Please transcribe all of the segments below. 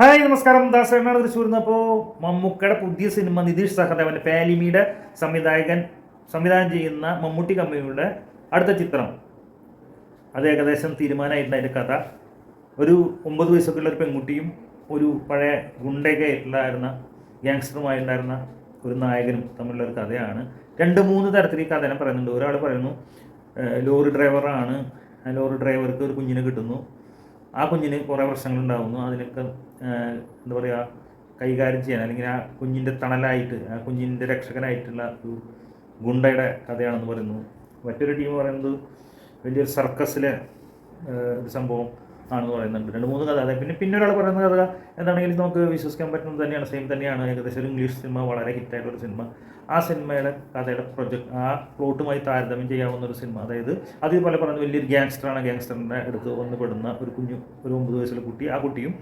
Hi നമസ്കാരം. ദാസനാണ് തൃശ്ശൂരിൽ നിന്ന് അപ്പോൾ മമ്മൂക്കയുടെ പുതിയ സിനിമ നിതീഷ് സഹദേവന്റെ പാലിമിയുടെ സംവിധായകൻ സംവിധാനം ചെയ്യുന്ന മമ്മൂട്ടി കമ്പനിയുടെ അടുത്ത ചിത്രം. അത് ഏകദേശം തീരുമാനമായിട്ടുണ്ട് അതിന്റെ കഥ. ഒരു ഒമ്പത് വയസ്സൊക്കെ ഉള്ള ഒരു പെൺകുട്ടിയും ഒരു പഴയ ഗുണ്ടയൊക്കെ ആയിട്ടുണ്ടായിരുന്ന ഗ്യാങ്സ്റ്ററുമായിട്ടുണ്ടായിരുന്ന ഒരു നായകനും തമ്മിലുള്ള ഒരു കഥയാണ്. രണ്ട് മൂന്ന് തരത്തിൽ ഈ കഥനെ പറയുന്നുണ്ട്. ഒരാൾ പറയുന്നു ലോറി ഡ്രൈവറാണ്. ലോറി ഡ്രൈവർക്ക് ഒരു കുഞ്ഞിനെ കിട്ടുന്നു. ആ കുഞ്ഞിന് കുറേ പ്രശ്നങ്ങളുണ്ടാകുന്നു അതിനൊക്കെ എന്താ പറയുക കൈകാര്യം ചെയ്യാൻ അല്ലെങ്കിൽ ആ കുഞ്ഞിന്റെ തണലായിട്ട് ആ കുഞ്ഞിന്റെ രക്ഷകനായിട്ടുള്ള ഒരു ഗുണ്ടയുടെ കഥയാണെന്ന് പറയുന്നു. മറ്റൊരു ടീം പറയുന്നത് വലിയൊരു സർക്കസിലെ ഒരു സംഭവം. ആണെന്ന് പറയുന്നുണ്ട്. രണ്ട് മൂന്ന് കഥ. പിന്നെ പിന്നെ ഒരാൾ പറയുന്ന കഥ എന്താണെങ്കിലും നമുക്ക് വിശ്വസിക്കാൻ പറ്റുന്നത് തന്നെയാണ്. സെയിം തന്നെയാണ്. ഏകദേശം ഒരു ഇംഗ്ലീഷ് സിനിമ വളരെ ഹിറ്റായിട്ടുള്ള സിനിമ ആ സിനിമയുടെ കഥയുടെ പ്രൊജക്ട് ആ പ്ലോട്ടുമായി താരതമ്യം ചെയ്യാവുന്ന ഒരു സിനിമ അതായത് അത് പോലെ പറയുന്നത് വലിയൊരു ഗ്യാങ്സ്റ്ററാണ് ഗ്യാങ്സ്റ്ററിന്റെ അടുത്ത് വന്ന് പെടുന്ന ഒരു കുഞ്ഞു ഒരു ഒമ്പത് വയസ്സുള്ള കുട്ടി. ആ കുട്ടിയും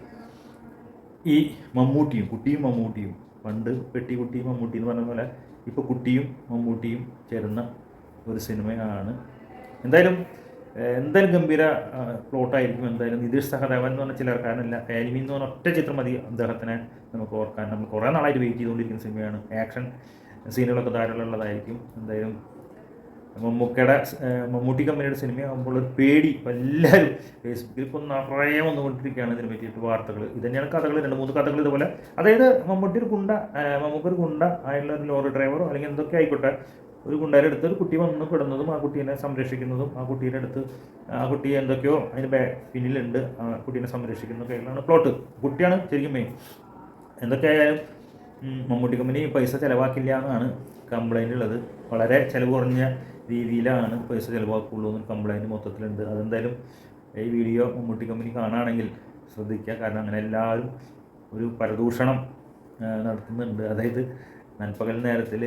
ഈ മമ്മൂട്ടിയും കുട്ടിയും മമ്മൂട്ടിയും പണ്ട് പെട്ടി കുട്ടിയും മമ്മൂട്ടി എന്ന് പറഞ്ഞ പോലെ ഇപ്പോൾ കുട്ടിയും മമ്മൂട്ടിയും ചേരുന്ന ഒരു സിനിമയാണ് എന്തായാലും എന്തായാലും ഗംഭീര പ്ലോട്ടായിരിക്കും എന്തായാലും നിതീഷ് സഹദേവൻ എന്ന് പറഞ്ഞ ചിലർക്കാരനല്ല ഫാലിമി എന്ന് പറഞ്ഞ ഒറ്റ ചിത്രം മതി അദ്ദേഹത്തിനെ നമുക്ക് ഓർക്കാൻ. നമ്മൾ കുറേ നാളായിട്ട് വെയിറ്റ് ചെയ്തുകൊണ്ടിരിക്കുന്ന സിനിമയാണ്. ആക്ഷൻ സീനുകളൊക്കെ ധാരാളം ഉള്ളതായിരിക്കും എന്തായാലും മമ്മൂക്കയുടെ മമ്മൂട്ടി കമ്പനിയുടെ സിനിമയാകുമ്പോൾ ഒരു പേടി. ഇപ്പം എല്ലാവരും ഫേസ്ബുക്കിൽ ഇപ്പോൾ നിറയെ വന്നുകൊണ്ടിരിക്കുകയാണ് ഇതിനെ പറ്റിയിട്ട് വാർത്തകൾ ഇത് തന്നെയാണ് കഥകൾ. രണ്ട് മൂന്ന് കഥകൾ ഇതുപോലെ. അതായത് മമ്മൂട്ടി ഒരു ഗുണ്ട മമ്മൂക്കൊരു ഗുണ്ട ആയുള്ള ഒരു ലോറി ഡ്രൈവറോ അല്ലെങ്കിൽ എന്തൊക്കെ ആയിക്കോട്ടെ ഒരു ഗുണ്ടയുടെ അടുത്ത് ഒരു കുട്ടി വന്ന് പെടുന്നതും ആ കുട്ടീനെ സംരക്ഷിക്കുന്നതും ആ കുട്ടീന്റെ അടുത്ത് ആ കുട്ടി എന്തൊക്കെയോ അതിന് ബേ പിന്നിലുണ്ട് ആ കുട്ടീനെ സംരക്ഷിക്കുന്നതൊക്കെയാണ് പ്ലോട്ട് കുട്ടിയാണ് ശരിക്കും മെയിൻ എന്തൊക്കെയായാലും മമ്മൂട്ടി കമ്പനി പൈസ ചിലവാക്കില്ല എന്നാണ് കംപ്ലൈന്റ് ഉള്ളത്. വളരെ ചിലവ് കുറഞ്ഞ രീതിയിലാണ് പൈസ ചിലവാക്കുള്ളൂ എന്നൊരു കംപ്ലൈന്റ് മൊത്തത്തിലുണ്ട്. അതെന്തായാലും ഈ വീഡിയോ മമ്മൂട്ടി കമ്പനി കാണുകയാണെങ്കിൽ ശ്രദ്ധിക്കുക. കാരണം അങ്ങനെ എല്ലാവരും ഒരു പരദൂഷണം നടത്തുന്നുണ്ട്. അതായത് നൻപകൽ നേരത്തിൽ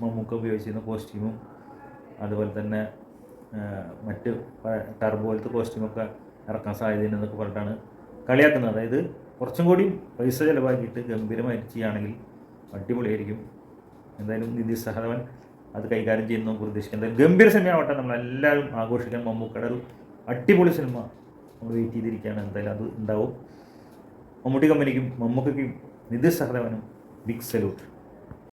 മമ്മൂക്ക ഉപയോഗിച്ചിരുന്ന കോസ്റ്റ്യൂമും അതുപോലെ തന്നെ മറ്റ് ടർബ് പോലത്തെ കോസ്റ്റ്യൂമൊക്കെ ഇറക്കാൻ സാധ്യതയുണ്ടെന്നൊക്കെ പറഞ്ഞിട്ടാണ് കളിയാക്കുന്നത്. അതായത് കുറച്ചും കൂടി പൈസ ചിലവാക്കിയിട്ട് ഗംഭീരമായിട്ട് ചെയ്യുകയാണെങ്കിൽ അടിപൊളിയായിരിക്കും. എന്തായാലും നിധി സഹദവൻ അത് കൈകാര്യം ചെയ്യുന്നു പ്രതീക്ഷിക്കുന്നത് പ്രതീക്ഷിക്കാം എന്തായാലും ഗംഭീര സിനിമയാവട്ടെ. നമ്മളെല്ലാവരും ആഘോഷിക്കാൻ മമ്മൂക്കയുടെ ഒരു അടിപൊളി സിനിമ നമ്മൾ വെയിറ്റ് ചെയ്തിരിക്കുകയാണ്. എന്തായാലും അത് ഉണ്ടാവും. മമ്മൂട്ടി കമ്പനിക്കും മമ്മൂക്കയ്ക്കും നിധി സഹദവനും ബിഗ് സല്യൂട്ട്